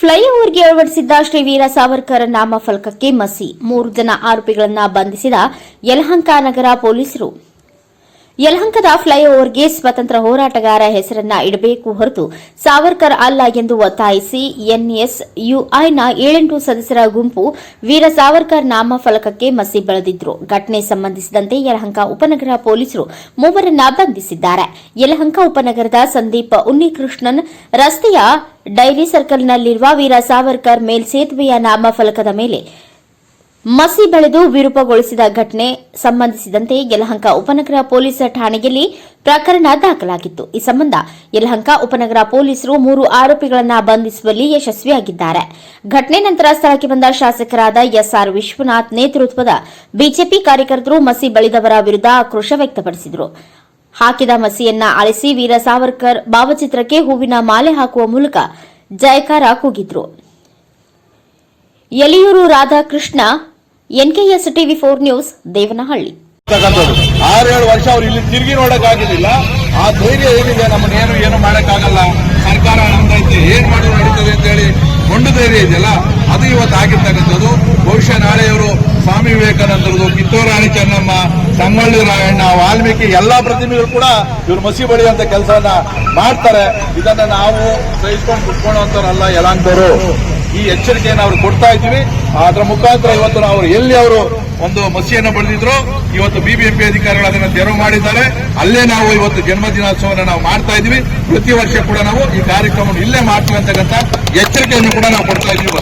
ಫ್ಲೈಓವರ್ಗೆ ಅಳವಡಿಸಿದ್ದ ಶ್ರೀ ವೀರ ಸಾವರ್ಕರ್ ನಾಮಫಲಕಕ್ಕೆ ಮಸಿ. ಮೂರು ಜನ ಆರೋಪಿಗಳನ್ನು ಬಂಧಿಸಿದ ಯಲಹಂಕ ನಗರ ಪೊಲೀಸರು. ಯಲಹಂಕದ ಫ್ಲೈಓವರ್ಗೆ ಸ್ವತಂತ್ರ ಹೋರಾಟಗಾರ ಹೆಸರನ್ನ ಇಡಬೇಕು ಹೊರತು ಸಾವರ್ಕರ್ ಅಲ್ಲ ಎಂದು ಒತ್ತಾಯಿಸಿ ಎನ್ಎಸ್ ಯುಐನ ಏಳೆಂಟು ಸದಸ್ಯರ ಗುಂಪು ವೀರ ಸಾವರ್ಕರ್ ನಾಮಫಲಕಕ್ಕೆ ಮಸಿ ಬೆಳೆದಿದ್ರು. ಘಟನೆ ಸಂಬಂಧಿಸಿದಂತೆ ಯಲಹಂಕ ಉಪನಗರ ಪೊಲೀಸರು ಮೂವರನ್ನ ಬಂಧಿಸಿದ್ದಾರೆ. ಯಲಹಂಕ ಉಪನಗರದ ಸಂದೀಪ್ ಉನ್ನಿಕೃಷ್ಣನ್ ರಸ್ತೆಯ ಡೈರಿ ಸರ್ಕಲ್ನಲ್ಲಿರುವ ವೀರ ಸಾವರ್ಕರ್ ಮೇಲ್ಸೇತುವೆಯ ನಾಮಫಲಕದ ಮೇಲೆ ಮಸಿ ಬೆಳೆದು ವಿರೂಪಗೊಳಿಸಿದ ಘಟನೆ ಸಂಬಂಧಿಸಿದಂತೆ ಯಲಹಂಕ ಉಪನಗರ ಪೊಲೀಸ್ ಠಾಣೆಯಲ್ಲಿ ಪ್ರಕರಣ ದಾಖಲಾಗಿತ್ತು. ಈ ಸಂಬಂಧ ಯಲಹಂಕ ಉಪನಗರ ಪೊಲೀಸರು ಮೂರು ಆರೋಪಿಗಳನ್ನು ಬಂಧಿಸುವಲ್ಲಿ ಯಶಸ್ವಿಯಾಗಿದ್ದಾರೆ. ಘಟನೆ ನಂತರ ಸ್ಥಳಕ್ಕೆ ಬಂದ ಶಾಸಕರಾದ ಎಸ್ಆರ್ ವಿಶ್ವನಾಥ್ ನೇತೃತ್ವದ ಬಿಜೆಪಿ ಕಾರ್ಯಕರ್ತರು ಮಸಿ ಬಳಿದವರ ವಿರುದ್ಧ ಆಕ್ರೋಶ ವ್ಯಕ್ತಪಡಿಸಿದರು. ಹಾಕಿದ ಮಸಿಯನ್ನ ಅಳಿಸಿ ವೀರ ಸಾವರ್ಕರ್ ಭಾವಚಿತ್ರಕ್ಕೆ ಹೂವಿನ ಮಾಲೆ ಹಾಕುವ ಮೂಲಕ ಜಯಕಾರ ಕೂಗಿದ್ರು. Yaliyur Radhakrishna NKS TV four news Devanahalli. ಆರು ಆರೇಳು ವರ್ಷ ಅವ್ರು ಇಲ್ಲಿ ತಿರುಗಿ ಆಗಿದಿಲ್ಲ ಆ ಧೈರ್ಯ ಏನಿದೆ? ನಮ್ಮನ್ನ ಏನು ಏನು ಮಾಡಕ್ಕಾಗಲ್ಲ. ಸರ್ಕಾರ ನಮ್ದೈತೆ ಏನ್ ಮಾಡಿದ್ರು ನಡೀತದೆ ಅಂತ ಹೇಳಿ ಒಂದು ಧೈರ್ಯ ಇದೆಯಲ್ಲ? ಅದು ಇವತ್ತು ಆಗಿರ್ತಕ್ಕಂಥದ್ದು. ಬಹುಶಃ ನಾಳೆ ಸ್ವಾಮಿ ವಿವೇಕಾನಂದರದು, ಕಿತ್ತೂರಾಣಿ ಚೆನ್ನಮ್ಮ, ಸಂಗೊಳ್ಳಿ ರಾಯಣ್ಣ, ವಾಲ್ಮೀಕಿ ಎಲ್ಲಾ ಪ್ರತಿಮೆಗಳು ಕೂಡ ಇವ್ರು ಮಸಿ ಬಳಿಯುವಂತ ಕೆಲಸವನ್ನ ಮಾಡ್ತಾರೆ. ಇದನ್ನ ನಾವು ಸಹಿಸ್ಕೊಂಡು ಕುತ್ಕೊಳ್ಳುವಂತವ್ರಲ್ಲ ಯಲಾಂಕರು ಈ ಎಚ್ಚರಿಕೆಯನ್ನು ಅವರು ಕೊಡ್ತಾ ಇದ್ದೀವಿ. ಅದರ ಮುಖಾಂತರ ಇವತ್ತು ನಾವು ಎಲ್ಲಿ ಅವರು ಒಂದು ಮಸಿಯನ್ನು ಬಳಿದಿದ್ರು ಇವತ್ತು ಬಿಬಿಎಂಪಿ ಅಧಿಕಾರಿಗಳು ಅದನ್ನು ತೆರವು ಮಾಡಿದ್ದಾರೆ. ಅಲ್ಲೇ ನಾವು ಇವತ್ತು ಜನ್ಮದಿನೋತ್ಸವವನ್ನು ನಾವು ಮಾಡ್ತಾ ಇದ್ದೀವಿ. ಪ್ರತಿ ವರ್ಷ ಕೂಡ ನಾವು ಈ ಕಾರ್ಯಕ್ರಮವನ್ನು ಇಲ್ಲೇ ಮಾಡ್ತೀವಿ ಅಂತಕ್ಕಂಥ ಎಚ್ಚರಿಕೆಯನ್ನು ಕೂಡ ನಾವು ಕೊಡ್ತಾ ಇದ್ದೀವಿ.